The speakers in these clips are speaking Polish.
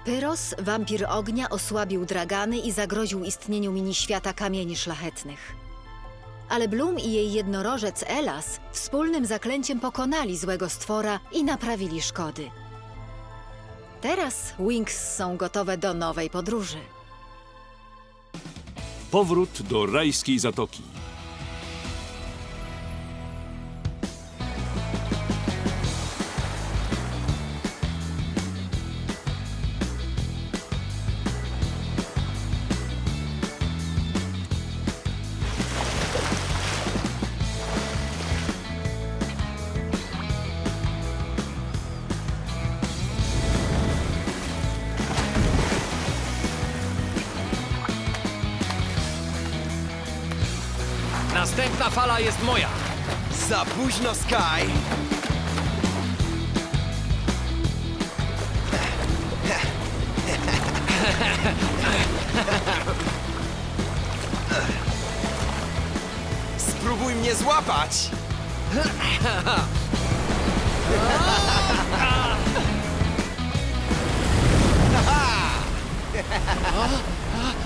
Napyros, wampir ognia, osłabił dragany i zagroził istnieniu mini-świata kamieni szlachetnych. Ale Bloom i jej jednorożec Elas wspólnym zaklęciem pokonali złego stwora i naprawili szkody. Teraz Wings są gotowe do nowej podróży. Powrót do rajskiej zatoki. Następna fala jest moja. Za późno, Sky! Spróbuj mnie złapać!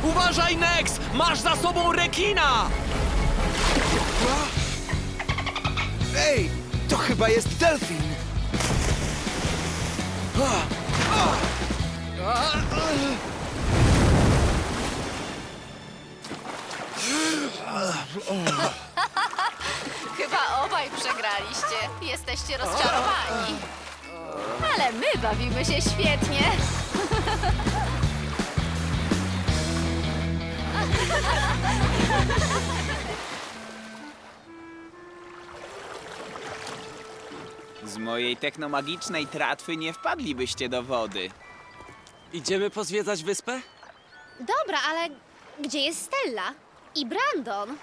Uważaj, Nex! Masz za sobą rekina! Ej, to chyba jest delfin! Chyba obaj przegraliście. Jesteście rozczarowani. Ale my bawimy się świetnie. Mojej technomagicznej tratwy nie wpadlibyście do wody. Idziemy pozwiedzać wyspę? Dobra, ale gdzie jest Stella? I Brandon?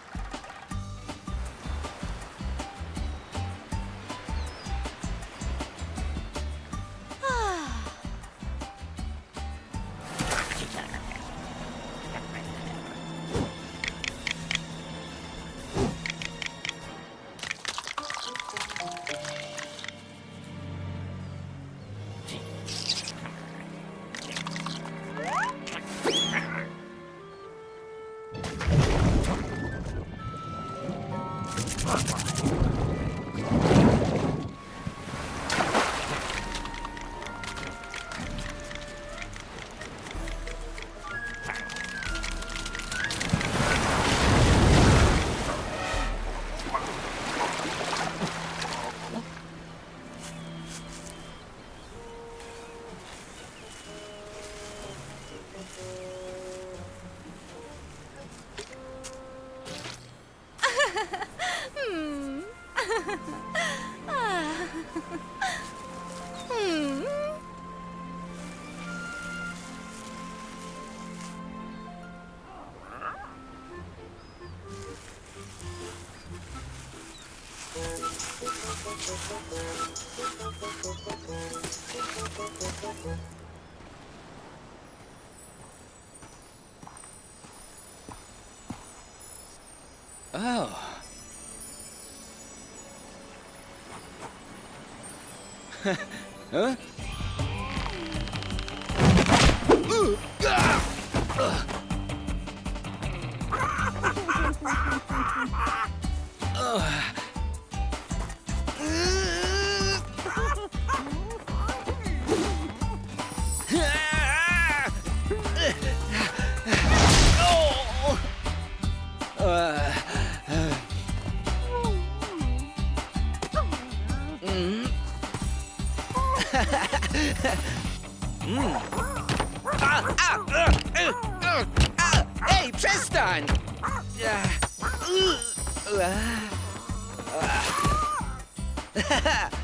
huh? uh. E? Ej, przestań!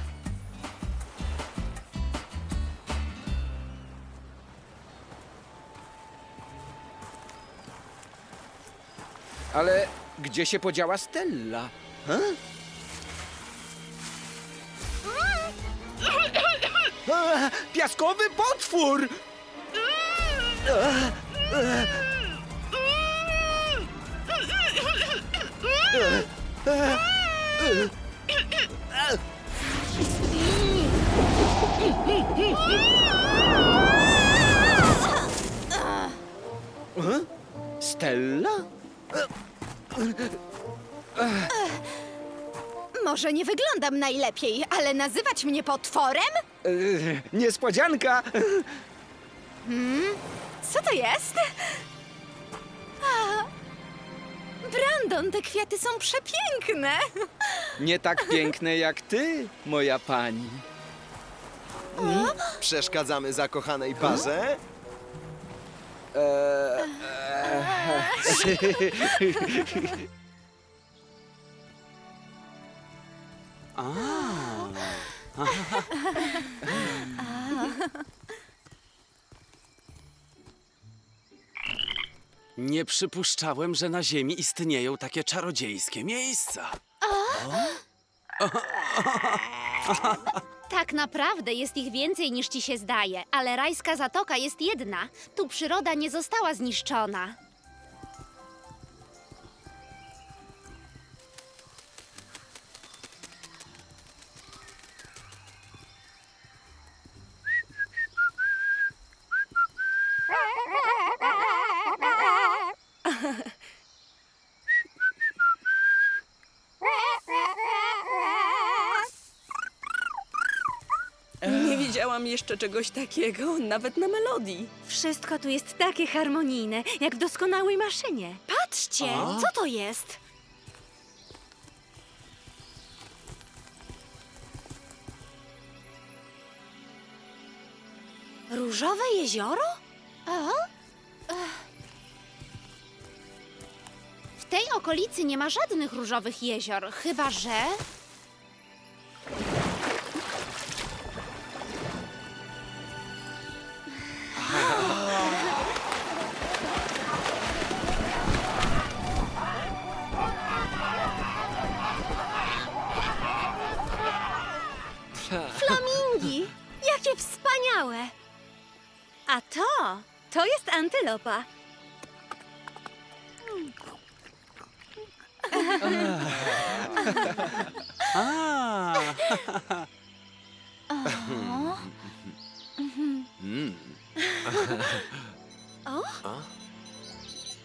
Ale gdzie się podziała Stella? Huh? Piaskowy potwór! Stella? Może nie wyglądam najlepiej, ale nazywać mnie potworem? E, niespodzianka! Co to jest? A, Brandon, te kwiaty są przepiękne. Nie tak piękne jak ty, moja pani. Przeszkadzamy zakochanej parze? Nie przypuszczałem, że na Ziemi istnieją takie czarodziejskie miejsca. Tak naprawdę jest ich więcej niż ci się zdaje, ale rajska zatoka jest jedna. Tu przyroda nie została zniszczona. Jeszcze czegoś takiego, nawet na melodii. Wszystko tu jest takie harmonijne, jak w doskonałej maszynie. Patrzcie, co to jest? Różowe jezioro? W tej okolicy nie ma żadnych różowych jezior, chyba że... to, jest antylopa.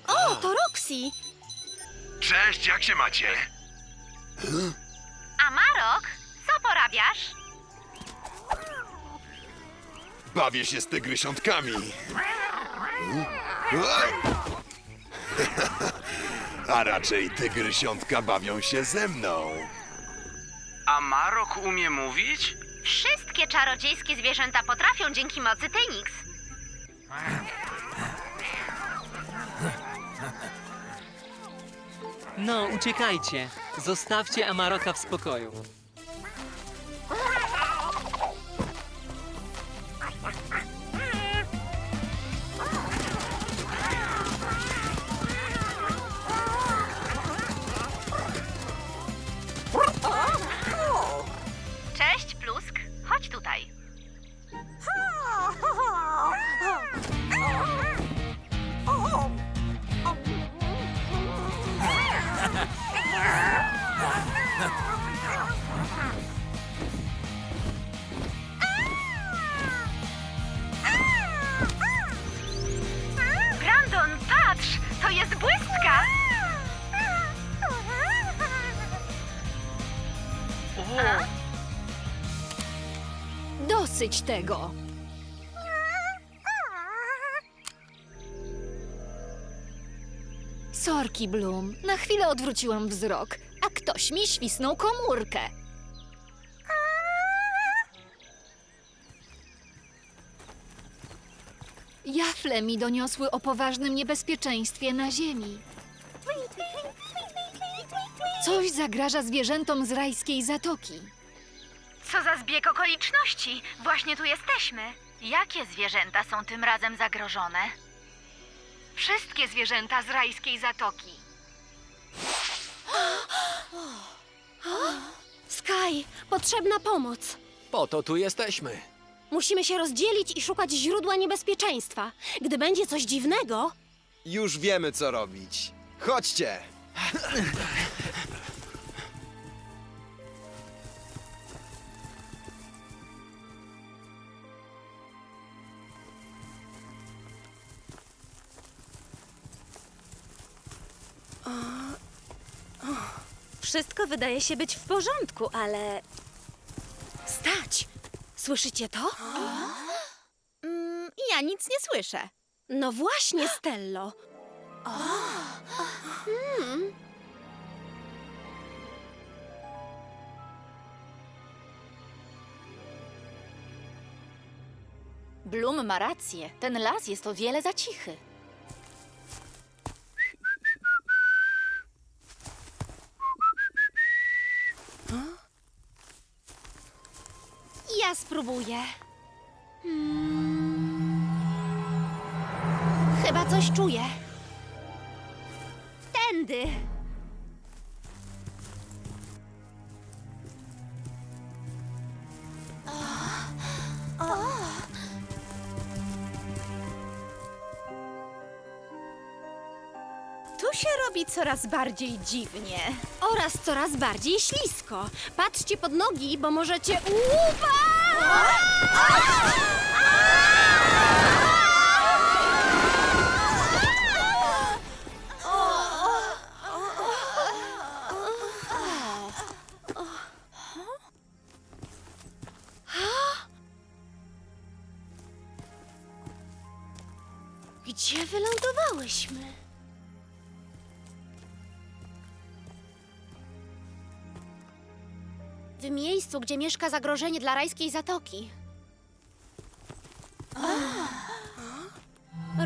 O, to Roxy! Cześć, jak się macie? A Marok, co porabiasz? Bawię się z tygrysiątkami. A raczej tygrysiątka bawią się ze mną. A Marok umie mówić? Wszystkie czarodziejskie zwierzęta potrafią dzięki mocy Tenix. No, uciekajcie. Zostawcie Amaroka w spokoju. Dosyć tego! Sorki, Bloom. Na chwilę odwróciłam wzrok, a ktoś mi świsnął komórkę. Jafle mi doniosły o poważnym niebezpieczeństwie na Ziemi. Coś zagraża zwierzętom z rajskiej zatoki. Co za zbieg okoliczności! Właśnie tu jesteśmy. Jakie zwierzęta są tym razem zagrożone? Wszystkie zwierzęta z rajskiej zatoki. Sky, potrzebna pomoc. Po to tu jesteśmy. Musimy się rozdzielić i szukać źródła niebezpieczeństwa. Gdy będzie coś dziwnego, Już wiemy, co robić. Chodźcie! Wszystko wydaje się być w porządku, ale... Stać! Słyszycie to? Mm, ja nic nie słyszę. No właśnie, Stello. Bloom ma rację. Ten las jest o wiele za cichy. Spróbuję. Chyba coś czuję. Tędy. Tu się robi coraz bardziej dziwnie. Oraz coraz bardziej ślisko. Patrzcie pod nogi, bo możecie upaść! Gdzie W miejscu, gdzie mieszka zagrożenie dla rajskiej zatoki.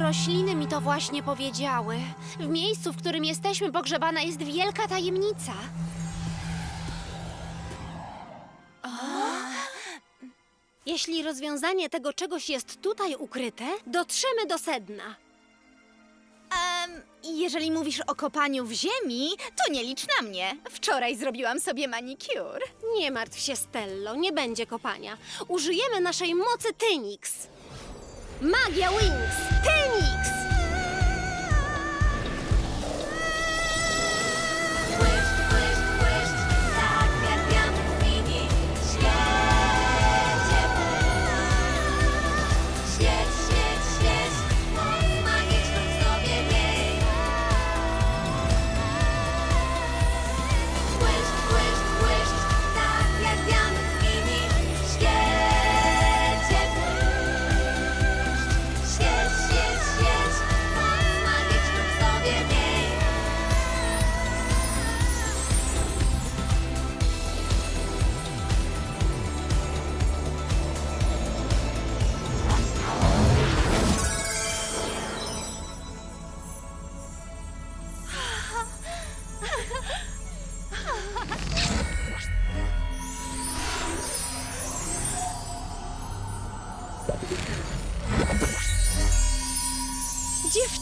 Rośliny mi to właśnie powiedziały. W miejscu, w którym jesteśmy pogrzebana, jest wielka tajemnica. Jeśli rozwiązanie tego czegoś jest tutaj ukryte, dotrzemy do sedna. Jeżeli mówisz o kopaniu w ziemi, to nie licz na mnie. Wczoraj zrobiłam sobie manicure. Nie martw się, Stello, nie będzie kopania. Użyjemy naszej mocy Tynix. Magia Wings! Tynix!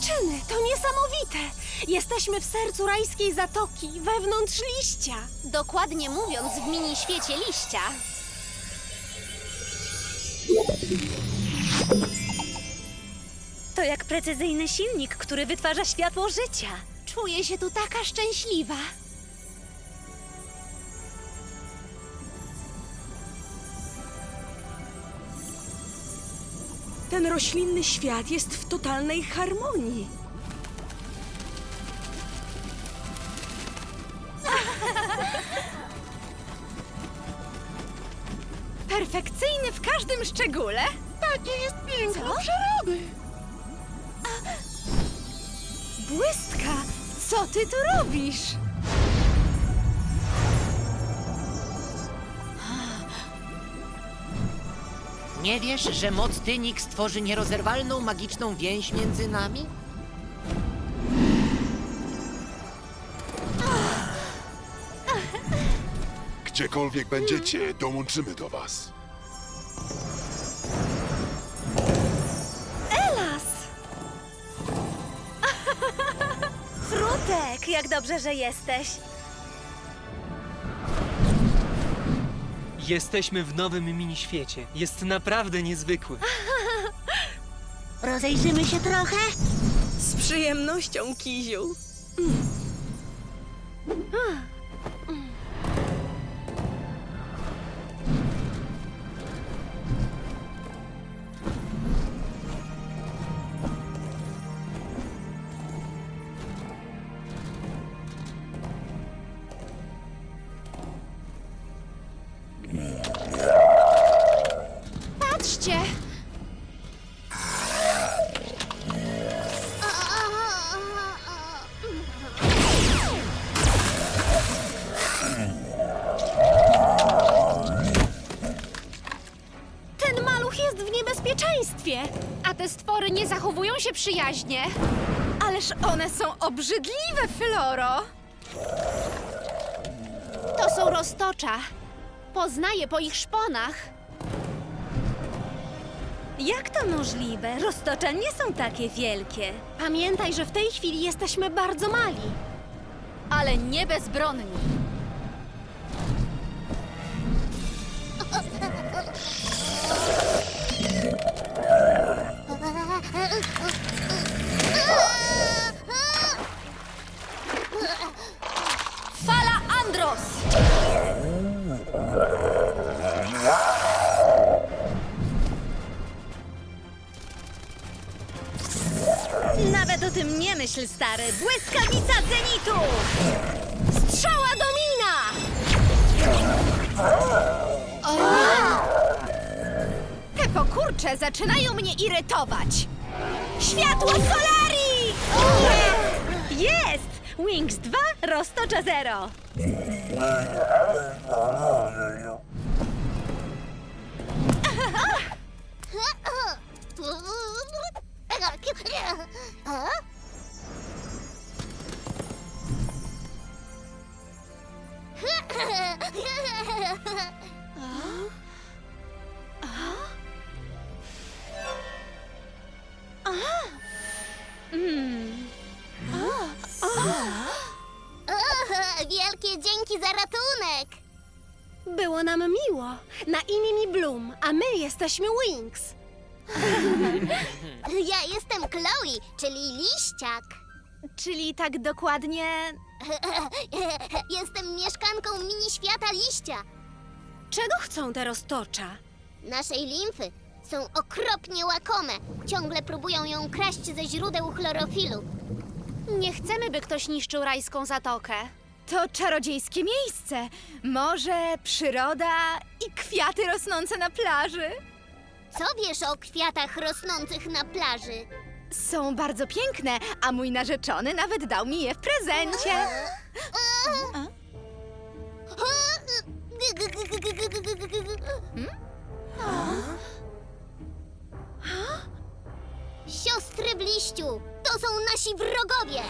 Dziewczyny, to niesamowite! Jesteśmy w sercu rajskiej zatoki, wewnątrz liścia. Dokładnie mówiąc, w mini świecie liścia. To jak precyzyjny silnik, który wytwarza światło życia. Czuję się tu taka szczęśliwa. Ten roślinny świat jest w totalnej harmonii. Perfekcyjny w każdym szczególe. Takie jest piękno przyrody. Błystka, co ty tu robisz? Nie wiesz, że moc Tynix tworzy nierozerwalną magiczną więź między nami? Gdziekolwiek będziecie, dołączymy do was. Elas! Frutek, jak dobrze, że jesteś. Jesteśmy w nowym mini świecie. Jest naprawdę niezwykły. Rozejrzymy się trochę? Z przyjemnością, Kiziu. te się przyjaźnie. Ależ one są obrzydliwe, Floro! To są roztocza. Poznaję po ich szponach. Jak to możliwe? Roztocza nie są takie wielkie. Pamiętaj, że w tej chwili jesteśmy bardzo mali. Ale nie bezbronni. Myśl, stary. Błyskawica zenitu! Strzała Domina! Te pokurcze zaczynają mnie irytować. Światło Solarii! Jest! Wings 2, roztocza 0. jesteśmy Wings. Ja jestem Chloe, czyli liściak. Czyli tak dokładnie. Jestem mieszkanką mini świata liścia. Czego chcą te roztocza? Naszej limfy są okropnie łakome. Ciągle próbują ją kraść ze źródeł chlorofilu. Nie chcemy, by ktoś niszczył rajską zatokę. To czarodziejskie miejsce. Morze, przyroda i kwiaty rosnące na plaży. Co wiesz o kwiatach rosnących na plaży? Są bardzo piękne, a mój narzeczony nawet dał mi je w prezencie. Siostry w liściu, to są nasi wrogowie. Wrogowie?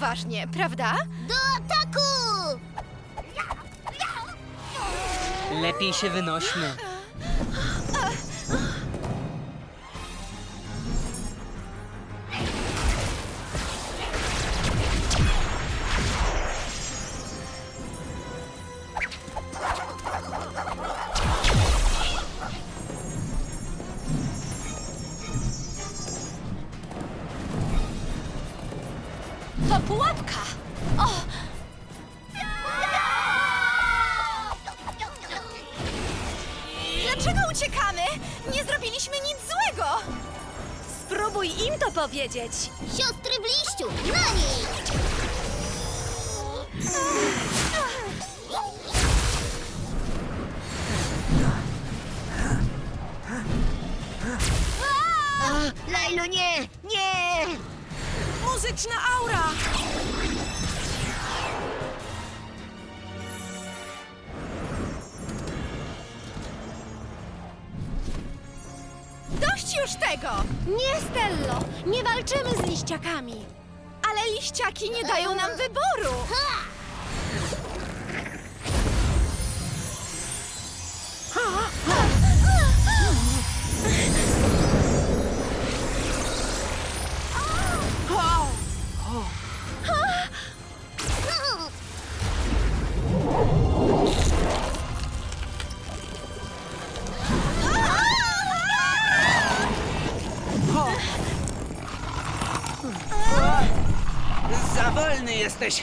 Poważnie, prawda? Do ataku! Lepiej się wynośmy. Pułapka! O! Dlaczego uciekamy? Nie zrobiliśmy nic złego! Spróbuj im to powiedzieć. Siostry w liściu, na nich! Lajlo, nie! Nie! Muzyczna aura! Dość już tego! Nie, Stello! Nie walczymy z liściakami. Ale liściaki nie dają nam wyboru! Za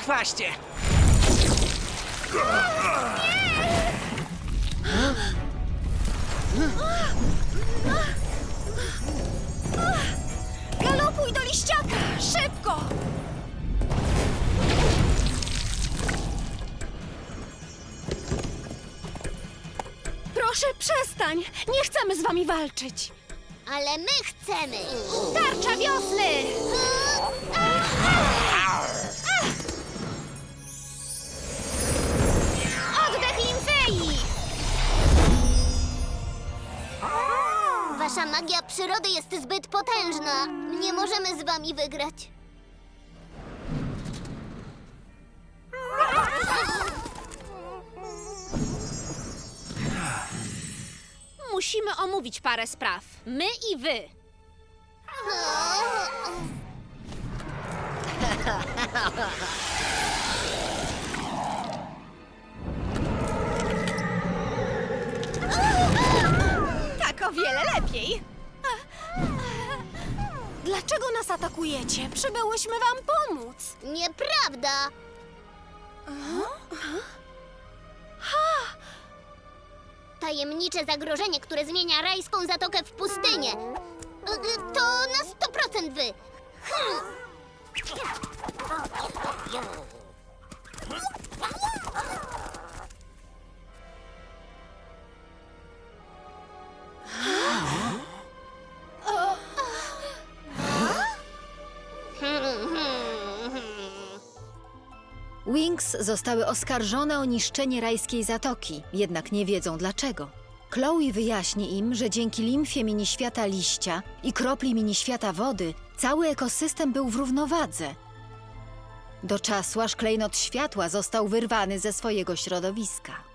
chwaście. Galopuj do liściaka! Szybko! Proszę, przestań! Nie chcemy z wami walczyć! Ale my chcemy! Tarcza wiosny! Ach. Magia przyrody jest zbyt potężna. Nie możemy z wami wygrać. Musimy omówić parę spraw. My i wy. o wiele lepiej. Dlaczego nas atakujecie? Przybyłyśmy wam pomóc. Nieprawda! Tajemnicze zagrożenie, które zmienia rajską zatokę w pustynię. Y, y, To na 100% wy. Wings zostały oskarżone o niszczenie rajskiej zatoki, jednak nie wiedzą dlaczego. Chloe wyjaśni im, że dzięki limfie miniświata liścia i kropli miniświata wody cały ekosystem był w równowadze. Do czasu, aż klejnot światła został wyrwany ze swojego środowiska.